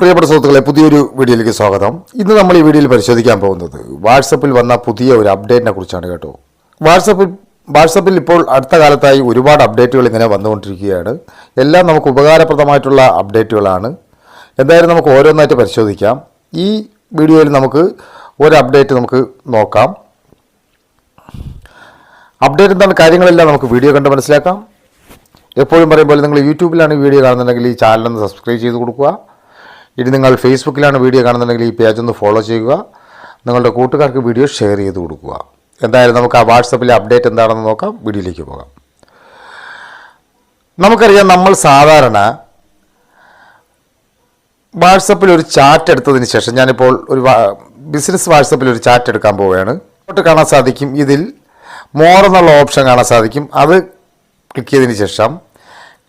പ്രിയപ്പെട്ട സുഹൃത്തുക്കളെ പുതിയൊരു വീഡിയോയിലേക്ക് സ്വാഗതം. ഇന്ന് നമ്മൾ ഈ വീഡിയോയിൽ പരിശോധിക്കാൻ പോകുന്നത് വാട്സപ്പിൽ വന്ന പുതിയ ഒരു അപ്ഡേറ്റിനെ കുറിച്ചാണ് കേട്ടോ. വാട്സപ്പിൽ വാട്സപ്പിൽ ഇപ്പോൾ അടുത്ത കാലത്തായി ഒരുപാട് അപ്ഡേറ്റുകൾ ഇങ്ങനെ വന്നുകൊണ്ടിരിക്കുകയാണ്. എല്ലാം നമുക്ക് ഉപകാരപ്രദമായിട്ടുള്ള അപ്ഡേറ്റുകളാണ്. എന്തായാലും നമുക്ക് ഓരോന്നായിട്ട് പരിശോധിക്കാം. ഈ വീഡിയോയിൽ നമുക്ക് ഒരു അപ്ഡേറ്റ് നമുക്ക് നോക്കാം. അപ്ഡേറ്റ് എന്താണ് കാര്യങ്ങളെല്ലാം നമുക്ക് വീഡിയോ കണ്ട് മനസ്സിലാക്കാം. എപ്പോഴും പറയുമ്പോൾ നിങ്ങൾ യൂട്യൂബിലാണ് വീഡിയോ കാണുന്നുണ്ടെങ്കിൽ ഈ ചാനലൊന്ന് സബ്സ്ക്രൈബ് ചെയ്ത് കൊടുക്കുക. ഇനി നിങ്ങൾ ഫേസ്ബുക്കിലാണ് വീഡിയോ കാണുന്നുണ്ടെങ്കിൽ ഈ പേജ് ഒന്ന് ഫോളോ ചെയ്യുക. നിങ്ങളുടെ കൂട്ടുകാർക്ക് വീഡിയോ ഷെയർ ചെയ്ത് കൊടുക്കുക. എന്തായാലും നമുക്ക് ആ വാട്സപ്പിലെ അപ്ഡേറ്റ് എന്താണെന്ന് നോക്കാം. വീഡിയോയിലേക്ക് പോകാം. നമുക്കറിയാം നമ്മൾ സാധാരണ വാട്സപ്പിൽ ഒരു ചാറ്റ് എടുത്തതിന് ശേഷം ഞാനിപ്പോൾ ഒരു ബിസിനസ് വാട്സപ്പിൽ ഒരു ചാറ്റ് എടുക്കാൻ പോവുകയാണ്. അങ്ങോട്ട് കാണാൻ സാധിക്കും. ഇതിൽ മോർ എന്നുള്ള ഓപ്ഷൻ കാണാൻ സാധിക്കും. അത് ക്ലിക്ക് ചെയ്തതിന് ശേഷം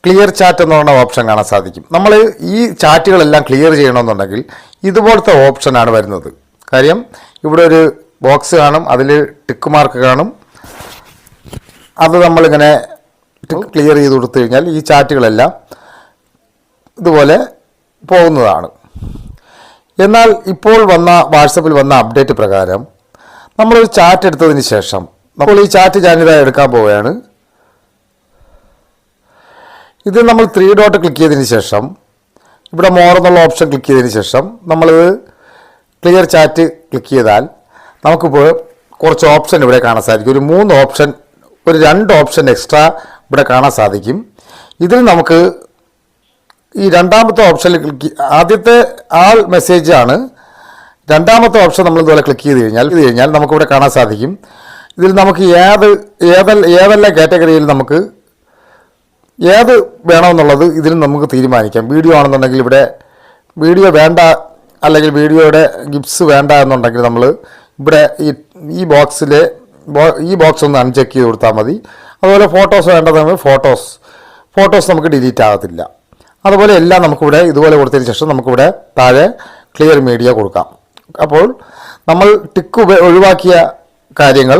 ക്ലിയർ ചാറ്റ് എന്ന് പറയുന്ന ഓപ്ഷൻ കാണാൻ സാധിക്കും. നമ്മൾ ഈ ചാറ്റുകളെല്ലാം ക്ലിയർ ചെയ്യണമെന്നുണ്ടെങ്കിൽ ഇതുപോലത്തെ ഓപ്ഷനാണ് വരുന്നത്. കാര്യം ഇവിടെ ഒരു ബോക്സ് കാണും അതിൽ ടിക്ക് മാർക്ക് കാണും. അത് നമ്മളിങ്ങനെ ക്ലിയർ ചെയ്ത് കൊടുത്തു കഴിഞ്ഞാൽ ഈ ചാറ്റുകളെല്ലാം ഇതുപോലെ പോകുന്നതാണ്. എന്നാൽ ഇപ്പോൾ വന്ന വാട്സപ്പിൽ വന്ന അപ്ഡേറ്റ് പ്രകാരം നമ്മളൊരു ചാറ്റ് എടുത്തതിന് ശേഷം നമ്മൾ ഈ ചാറ്റ് ഞാനിതായി എടുക്കാൻ പോവുകയാണ്. ഇത് നമ്മൾ ത്രീ ഡോട്ട് ക്ലിക്ക് ചെയ്തതിന് ശേഷം ഇവിടെ മോർ എന്നുള്ള ഓപ്ഷൻ ക്ലിക്ക് ചെയ്തതിന് ശേഷം നമ്മൾ ക്ലിയർ ചാറ്റ് ക്ലിക്ക് ചെയ്താൽ നമുക്കിപ്പോൾ കുറച്ച് ഓപ്ഷൻ ഇവിടെ കാണാൻ സാധിക്കും. ഒരു മൂന്ന് ഓപ്ഷൻ ഒരു രണ്ട് ഓപ്ഷൻ എക്സ്ട്രാ ഇവിടെ കാണാൻ സാധിക്കും. ഇതിൽ നമുക്ക് ഈ രണ്ടാമത്തെ ഓപ്ഷനിൽ ക്ലിക്ക് ആദ്യത്തെ ആൾ മെസ്സേജ് ആണ്. രണ്ടാമത്തെ ഓപ്ഷൻ നമ്മൾ ഇതുപോലെ ക്ലിക്ക് ചെയ്ത് കഴിഞ്ഞാൽ ഇത് കഴിഞ്ഞാൽ നമുക്കിവിടെ കാണാൻ സാധിക്കും. ഇതിൽ നമുക്ക് ഏത് ഏതെല്ലാം ഏതെല്ലാം കാറ്റഗറിയിൽ നമുക്ക് ഏത് വേണമെന്നുള്ളത് ഇതിൽ നമുക്ക് തീരുമാനിക്കാം. വീഡിയോ ആണെന്നുണ്ടെങ്കിൽ ഇവിടെ വീഡിയോ വേണ്ട അല്ലെങ്കിൽ വീഡിയോയുടെ ഗിഫ്റ്റ്സ് വേണ്ട എന്നുണ്ടെങ്കിൽ നമ്മൾ ഇവിടെ ഈ ഈ ബോക്സിലെ ഈ ബോക്സ് ഒന്ന് അൺചെക്ക് ചെയ്ത് കൊടുത്താൽ മതി. അതുപോലെ ഫോട്ടോസ് വേണ്ടതെങ്കിൽ ഫോട്ടോസ് ഫോട്ടോസ് നമുക്ക് ഡിലീറ്റ് ആകത്തില്ല. അതുപോലെ എല്ലാം നമുക്കിവിടെ ഇതുപോലെ കൊടുത്തതിന് ശേഷം നമുക്കിവിടെ താഴെ ക്ലിയർ മീഡിയ കൊടുക്കാം. അപ്പോൾ നമ്മൾ ടിക്ക് ഒഴിവാക്കിയ കാര്യങ്ങൾ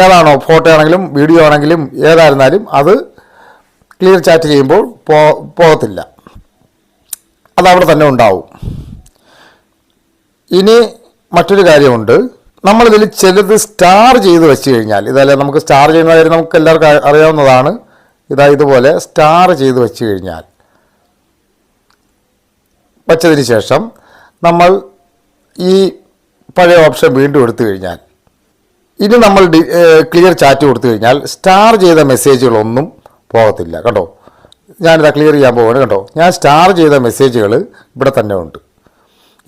ഏതാണോ ഫോട്ടോ ആണെങ്കിലും വീഡിയോ ആണെങ്കിലും ഏതായിരുന്നാലും അത് ക്ലിയർ ചാറ്റ് ചെയ്യുമ്പോൾ പോ പോകത്തില്ല. അതവിടെ തന്നെ ഉണ്ടാവും. ഇനി മറ്റൊരു കാര്യമുണ്ട്. നമ്മളിതിൽ ചിലത് സ്റ്റാർ ചെയ്ത് വെച്ച് കഴിഞ്ഞാൽ ഇതല്ലേ നമുക്ക് സ്റ്റാർ ചെയ്യുന്ന കാര്യം നമുക്ക് എല്ലാവർക്കും അറിയാവുന്നതാണ്. ഇതാ ഇതുപോലെ സ്റ്റാർ ചെയ്ത് വെച്ച് കഴിഞ്ഞാൽ വച്ചതിന് ശേഷം നമ്മൾ ഈ പഴയ ഓപ്ഷൻ വീണ്ടും എടുത്തു കഴിഞ്ഞാൽ ഇനി നമ്മൾ ക്ലിയർ ചാറ്റ് കൊടുത്തു കഴിഞ്ഞാൽ സ്റ്റാർ ചെയ്ത മെസ്സേജുകളൊന്നും പോകത്തില്ല കേട്ടോ ഞാനിതാ ക്ലിയർ ചെയ്യാൻ പോവാണ് കേട്ടോ ഞാൻ സ്റ്റാർ ചെയ്ത മെസ്സേജുകൾ ഇവിടെ തന്നെ ഉണ്ട്.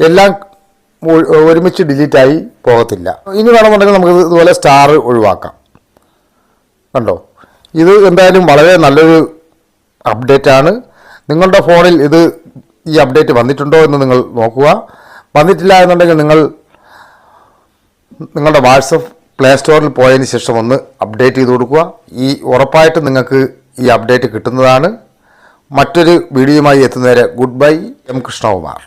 എല്ലാം ഒരുമിച്ച് ഡിലീറ്റായി പോകത്തില്ല. ഇനി വേണമെന്നുണ്ടെങ്കിൽ നമുക്ക് ഇതുപോലെ സ്റ്റാർ ഒഴിവാക്കാം. കണ്ടോ? ഇത് എന്തായാലും വളരെ നല്ലൊരു അപ്ഡേറ്റ് ആണ്. നിങ്ങളുടെ ഫോണിൽ ഇത് ഈ അപ്ഡേറ്റ് വന്നിട്ടുണ്ടോ എന്ന് നിങ്ങൾ നോക്കുക. വന്നിട്ടില്ല എന്നുണ്ടെങ്കിൽ നിങ്ങൾ നിങ്ങളുടെ വാട്സപ്പ് പ്ലേ സ്റ്റോറിൽ പോയതിന് ശേഷം ഒന്ന് അപ്ഡേറ്റ് ചെയ്ത് കൊടുക്കുക. ഈ ഉറപ്പായിട്ട് നിങ്ങൾക്ക് ഈ അപ്ഡേറ്റ് കിട്ടുന്നതാണ്. മറ്റൊരു വീഡിയോയുമായി എത്തുന്നവരെ ഗുഡ് ബൈ എം കൃഷ്ണകുമാർ.